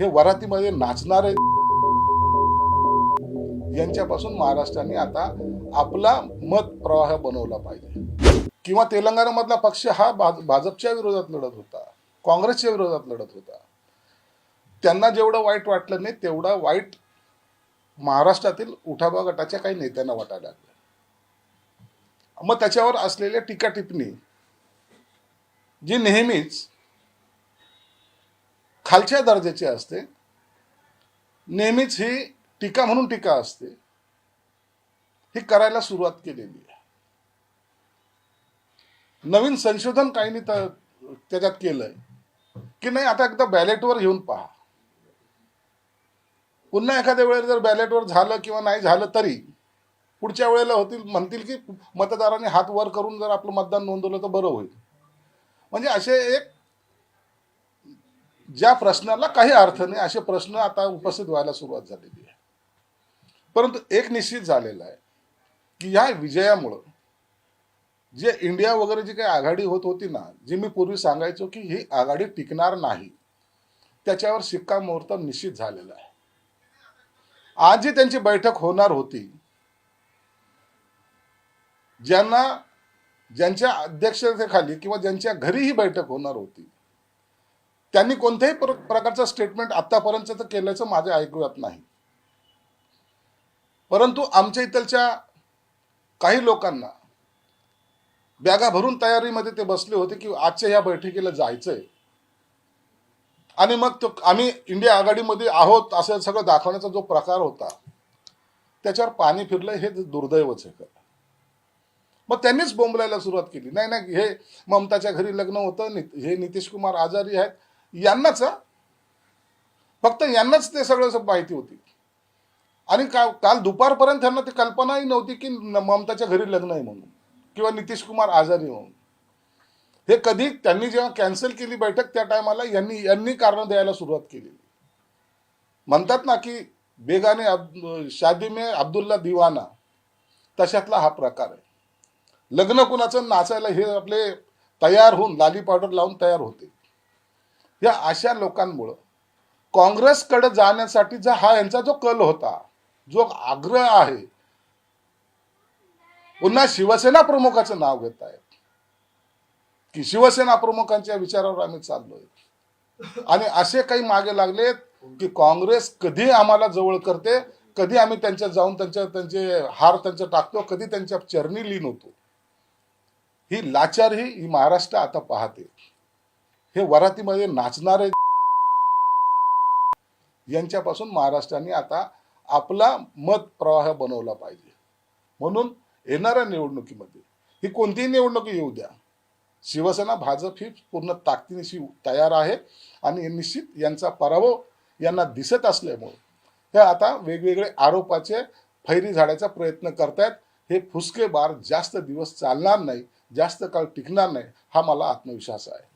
हे वरातीमध्ये नाचणारे यांच्यापासून महाराष्ट्राने आता आपला मत प्रवाह बनवला पाहिजे. किंवा तेलंगणामधला पक्ष हा भाजपच्या विरोधात लढत होता काँग्रेसच्या विरोधात लढत होता. त्यांना जेवढं वाईट वाटलं नाही तेवढा वाईट महाराष्ट्रातील उठाबा गटाच्या काही नेत्यांना वाटायला लागलं. मग त्याच्यावर असलेल्या टीका टिप्पणी जी नेहमीच खालच्या दर्जाची असते. नेहमीच ही टीका म्हणून टीका असते. ही करायला सुरुवात केलेली आहे. नवीन संशोधन काहींनी त्याच्यात केलंय. की नाही आता एकदा बॅलेटवर घेऊन पहा. पुन्हा एखाद्या वेळेला जर बॅलेटवर झालं किंवा नाही झालं तरी पुढच्या वेळेला होतील म्हणतील की मतदारांनी हात वर करून जर आपलं मतदान नोंदवलं तर बरं होईल. म्हणजे असे एक ज्या प्रश्नाला काही अर्थ नाही असे प्रश्न आता उपस्थित व्हायला सुरुवात झालेली आहे. परंतु एक निश्चित झालेलं आहे की ह्या विजयामुळं जे इंडिया वगैरे जी काही आघाडी होत होती ना जी मी पूर्वी सांगायचो की ही आघाडी टिकणार नाही त्याच्यावर शिक्कामोर्तब निश्चित झालेला आहे. आज जी त्यांची बैठक होणार होती ज्यांना ज्यांच्या अध्यक्षतेखाली किंवा ज्यांच्या घरी ही बैठक होणार होती त्यांनी कोणत्याही प्र- प्रकारचं स्टेटमेंट आत्तापर्यंत तर केल्याचं माझ्या ऐकूयात नाही. परंतु आमच्या इथलच्या काही लोकांना बॅगा भरून तयारीमध्ये ते बसले होते की आजच्या या बैठकीला जायचंय. आणि मग तो आम्ही इंडिया आघाडीमध्ये आहोत असं सगळं दाखवण्याचा जो प्रकार होता त्याच्यावर पाणी फिरलं हे दुर्दैवच आहे मग त्यांनीच बोंबलायला सुरुवात केली. नाही नाही हे ममताच्या घरी लग्न होतं नि- हे नितीश कुमार आजारी आहेत यांनाच फक्त यांनाच ते सगळं माहिती होती. आणि का काल दुपारपर्यंत त्यांना ती कल्पनाही नव्हती की न- ममताच्या घरी लग्न आहे म्हणून किंवा नितीश कुमार आजारी म्हणून. हे कधी त्यांनी जेव्हा कॅन्सल केली बैठक त्या टायमाला यांनी यांनी कारण द्यायला सुरुवात केली. म्हणतात ना की बेगाने अब- शादी में अब्दुल्ला दिवाना तशातला हा प्रकार आहे. लग्न कुणाचं नाचायला हे आपले तयार होऊन लाली पावडर लावून तयार होते. या अशा लोकांमुळं काँग्रेसकडे जाण्यासाठी जा हा यांचा जो कल होता जो आग्रह आहे पुन्हा शिवसेना प्रमुखाचं नाव घेत आहेत. की शिवसेना प्रमुखांच्या विचारावर आम्ही चाललोय. आणि असे काही मागे लागलेत की काँग्रेस कधी आम्हाला जवळ करते कधी आम्ही त्यांच्या जाऊन त्यांच्या त्यांचे हार त्यांचा टाकतो कधी त्यांच्या चरणी लीन होतो. ही लाचारही ही महाराष्ट्र आता पाहते. हे वरातीमध्ये नाचणारे यांच्यापासून महाराष्ट्राने आता आपला मत प्रवाह बनवला पाहिजे. म्हणून येणाऱ्या निवडणुकीमध्ये ही कोणतीही निवडणूक येऊ द्या. शिवसेना भाजप ही पूर्ण ताकदीनिशी तयार आहे आणि निश्चित यांचा पराभव यांना दिसत असल्यामुळे हे आता वेगवेगळे आरोपाचे फैरी झाडायचा प्रयत्न करतायत. हे फुसके बार जास्त दिवस चालणार नाही जास्त काळ टिकणार नाही हा मला आत्मविश्वास आहे.